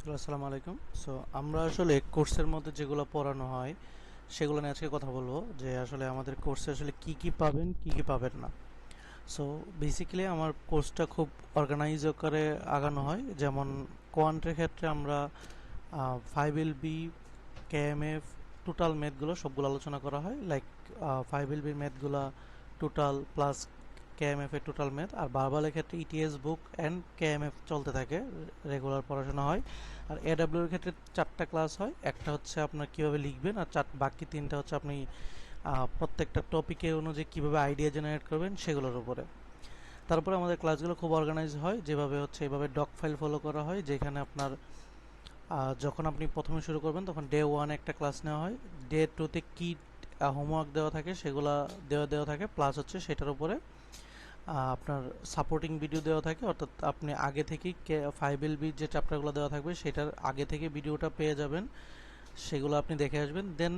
আসসালামু আলাইকুম। সো আমরা আসলে কোর্সের মধ্যে যেগুলো পড়ানো হয়, সেগুলো নিয়ে আজকে কথা বলব যে আসলে আমাদের কোর্সে আসলে কি কি পাবেন, কি কি পাবেন না। সো বেসিক্যালি আমার কোর্সটা খুব অর্গানাইজ করে আগানো হয়। যেমন কোয়ান্টের ক্ষেত্রে আমরা five L B KMF total ম্যাথগুলো সবগুলো আলোচনা করা হয়। লাইক ফাইভ এল বির ম্যাথগুলো টোটাল প্লাস কেএমএফ এর টোটাল ম্যাথ আর বারবালের ক্ষেত্রে ইটিএস বুক অ্যান্ড কেএমএফ চলতে থাকে রেগুলার পড়াশোনা হয়। আর এডাব্লিউ এর ক্ষেত্রে চারটা ক্লাস হয়, একটা হচ্ছে আপনার কীভাবে লিখবেন, আর চার, বাকি তিনটা হচ্ছে আপনি প্রত্যেকটা টপিকে অনুযায়ী কীভাবে আইডিয়া জেনারেট করবেন সেগুলোর উপরে। তারপরে আমাদের ক্লাসগুলো খুব অর্গানাইজ হয়, যেভাবে হচ্ছে এভাবে ডক ফাইল ফলো করা হয়, যেখানে আপনার যখন আপনি প্রথমে শুরু করবেন, তখন ডে ওয়ান একটা ক্লাস নেওয়া হয়। ডে টুতে কি হোমওয়ার্ক দেওয়া থাকে, সেগুলা দেওয়া দেওয়া থাকে প্লাস হচ্ছে সেটার উপরে। আপনার সাপোর্টিং ভিডিও দেওয়া থাকে, অর্থাৎ আপনি আগে থেকেই ফাইভ এল যে চ্যাপ্টারগুলো দেওয়া থাকবে, সেটার আগে থেকে ভিডিওটা পেয়ে যাবেন, সেগুলো আপনি দেখে আসবেন দেন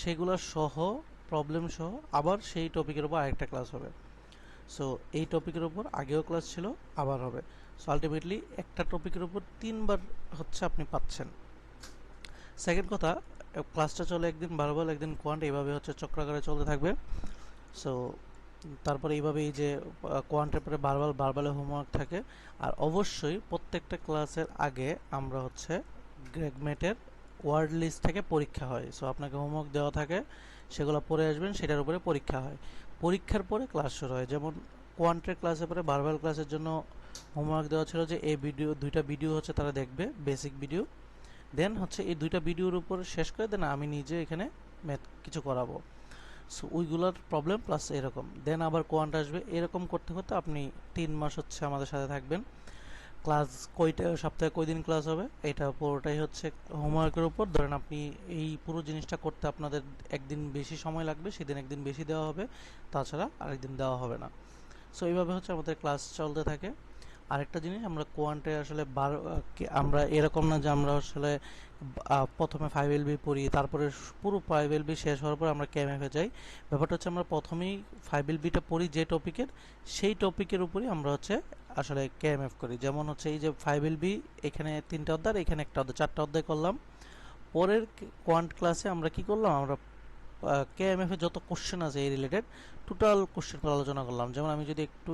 সেগুলো সহ প্রবলেম সহ আবার সেই টপিকের উপর আরেকটা ক্লাস হবে। সো এই টপিকের উপর আগেও ক্লাস ছিল, আবার হবে। সো আলটিমেটলি একটা টপিকের উপর তিনবার হচ্ছে আপনি পাচ্ছেন। সেকেন্ড কথা ক্লাসটা চলে একদিন বারবার, একদিন কোয়ান্ট এইভাবে হচ্ছে চক্রাকারে চলতে থাকবে। সো তারপরে এইভাবে এই যে কোয়ান্টের পরে বারবার বারবালে হোমওয়ার্ক থাকে। আর অবশ্যই প্রত্যেকটা ক্লাসের আগে আমরা হচ্ছে গ্রেগমেটের ওয়ার্ড লিস্ট থেকে পরীক্ষা হয়। সো আপনাকে হোমওয়ার্ক দেওয়া থাকে, সেগুলো পড়ে আসবেন, সেটার উপরে পরীক্ষা হয়। পরীক্ষার পরে ক্লাস শুরু হয়। যেমন কোয়ান্টের ক্লাসের পরে বারবার ক্লাসের জন্য হোমওয়ার্ক দেওয়া ছিল যে, এই ভিডিও দুইটা ভিডিও হচ্ছে তারা দেখবে বেসিক ভিডিও দেন হচ্ছে এই দুইটা ভিডিওর উপর শেষ করে দেন আমি নিজে এখানে ম্যাথ কিছু করাবো। সো ওইগুলোর প্রবলেম প্লাস এরকম। দেন আবার কোয়ান্ট আসবে। এরকম করতে করতে আপনি তিন মাস হচ্ছে আমাদের সাথে থাকবেন। ক্লাস কয়টা, সপ্তাহে কয় দিন ক্লাস হবে? এটা পুরোটাই হচ্ছে হোমওয়ার্কের উপর। ধরেন আপনি এই পুরো জিনিসটা করতে আপনাদের একদিন বেশি সময় লাগবে, সেদিন একদিন বেশি দেওয়া হবে। তাছাড়া আরেকদিন দেওয়া হবে না। সো এইভাবে হচ্ছে আমাদের ক্লাস চলতে থাকে। আরেকটা জিনিস, আমরা কোয়ান্টে আসলে বার আমরা এরকম না যে আমরা আসলে প্রথমে ফাইভ এলবি পড়ি, তারপরে পুরো ফাইভ এলবি শেষ হওয়ার পর আমরা কেএমএফে যাই। ব্যাপারটা হচ্ছে আমরা প্রথমেই ফাইভ এলবিটা পড়ি যে টপিকের সেই টপিকের উপরই আমরা হচ্ছে আসলে কেএমএফ করি। যেমন হচ্ছে এই যে ফাইভ এলবি এখানে তিনটা অধ্যায় এখানে একটা অধ্যায়, চারটা অধ্যায় করলাম। পরের কোয়ান্ট ক্লাসে আমরা কি করলাম? আমরা কেএমএফ যত কোশ্চেন আছে এই রিলেটেড টোটাল কোশ্চেন আলোচনা করলাম। যেমন আমি যদি একটু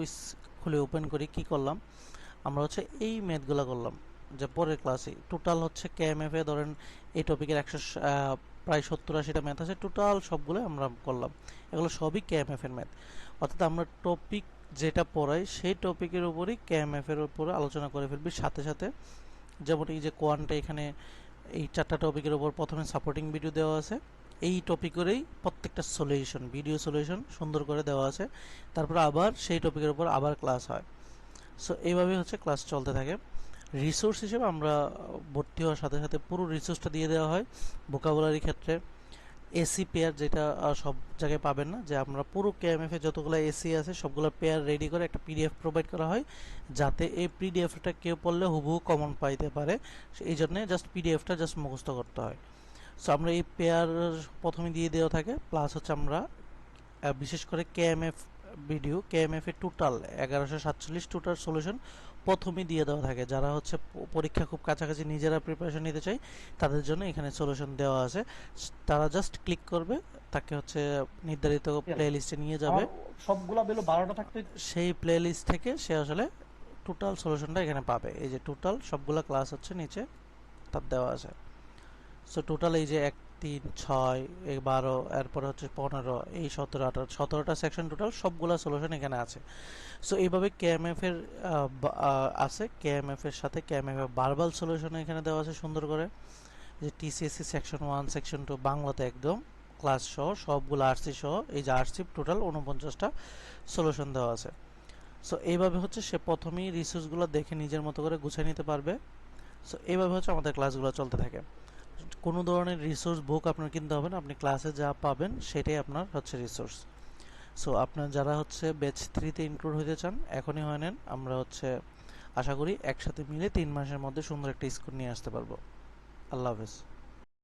খুলে ওপেন করি, কি করলাম? আমরা হচ্ছে এই ম্যাথগুলো করলাম, যে পরের ক্লাসে টোটাল হচ্ছে কেএমএফ ধরেন এই টপিকের একশো প্রায় সত্তর আশিটা ম্যাথ আছে। টোটাল সবগুলো আমরা করলাম। এগুলো সবই কেএমএফ এর ম্যাথ অর্থাৎ আমরা টপিক যেটা পড়াই, সেই টপিকের উপরই কেএমএফ এর উপরে আলোচনা করে ফেলবি। সাথে সাথে যেমন এই যে কোয়ানটা এখানে এই চারটা টপিকের উপর প্রথমে সাপোর্টিং ভিডিও দেওয়া আছে। এই টপিকেরই প্রত্যেকটা সলিউশন ভিডিও সলিউশন সুন্দর করে দেওয়া আছে। তারপর আবার সেই টপিকের উপর আবার ক্লাস হয়। সো এইভাবে হচ্ছে ক্লাস চলতে থাকে। রিসোর্স হিসেবে আমরা ভর্তি হওয়ার সাথে সাথে পুরো রিসোর্সটা দিয়ে দেওয়া হয় ভোকাবুলারি ক্ষেত্রে। এসি পেয়ার যেটা সব জায়গায় পাবেন না, যে আমরা পুরো কেএমএফ যতগুলো এসি আছে, সবগুলো পেয়ার রেডি করে একটা পিডিএফ প্রোভাইড করা হয়, যাতে এই পিডিএফটা কেউ পড়লে হুবহু কমন পাইতে পারে। এই জন্য জাস্ট পিডিএফটা জাস্ট মুখস্থ করতে হয়। সো আমরা এই পেয়ার প্রথমে দিয়ে দেওয়া থাকে প্লাস হচ্ছে আমরা বিশেষ করে কেএমএফ ভিডিও কেএমএফ এর টোটাল এগারোশো সাতচল্লিশ টোটাল সলিউশন প্রথমেই দিয়ে দেওয়া থাকে। যারা হচ্ছে পরীক্ষা খুব কাছাকাছি নিজেরা প্রিপারেশন নিতে চায় তাদের জন্য এখানে সলিউশন দেওয়া আছে। তারা জাস্ট ক্লিক করবে তাকে হচ্ছে নির্ধারিত প্লে লিস্টে নিয়ে যাবে। সবগুলা বেলো বারোটা থাকতে সেই প্লে লিস্ট থেকে সে আসলে টোটাল সলিউশনটা এখানে পাবে। এই যে টোটাল সবগুলা ক্লাস হচ্ছে নিচে তার দেওয়া আছে। সো টোটাল এই যে এক তিন ছয় বারো এরপরে হচ্ছে পনেরো এই সতেরো আঠারো সতেরোটা সেকশন টোটাল সবগুলা সলিউশন এখানে আছে। সো এইভাবে কেএমএফ এর আহ, বা- আহ, আছে। কেএমএফ এর সাথে কেএমএফ এর বারবাল সলিউশন এখানে দেওয়া আছে সুন্দর করে। যে টিসিএসসি সেকশন ওয়ান সেকশন টু বাংলাতে একদম ক্লাস সহ সবগুলো আরসি সহ এই যে আরসি টোটাল উনপঞ্চাশটা সলিউশন দেওয়া আছে। সো এইভাবে হচ্ছে সে প্রথমেই রিসোর্সগুলো দেখে নিজের মতো করে গুছিয়ে নিতে পারবে। সো এইভাবে হচ্ছে আমাদের ক্লাসগুলো চলতে থাকে। কোনো ধরনের রিসোর্স বুক আপনার কিনতে হবে না, আপনি ক্লাসে যা পাবেন সেটাই আপনার হচ্ছে রিসোর্স সো আপনার যারা হচ্ছে ব্যাচ থ্রিতে ইনক্লুড হতে চান, এখনই হয় নেন, আমরা হচ্ছে আশা করি একসাথে মিলে তিন মাসের মধ্যে সুন্দর একটা স্কোর নিয়ে আসতে পারব। আল্লাহ হাফেজ।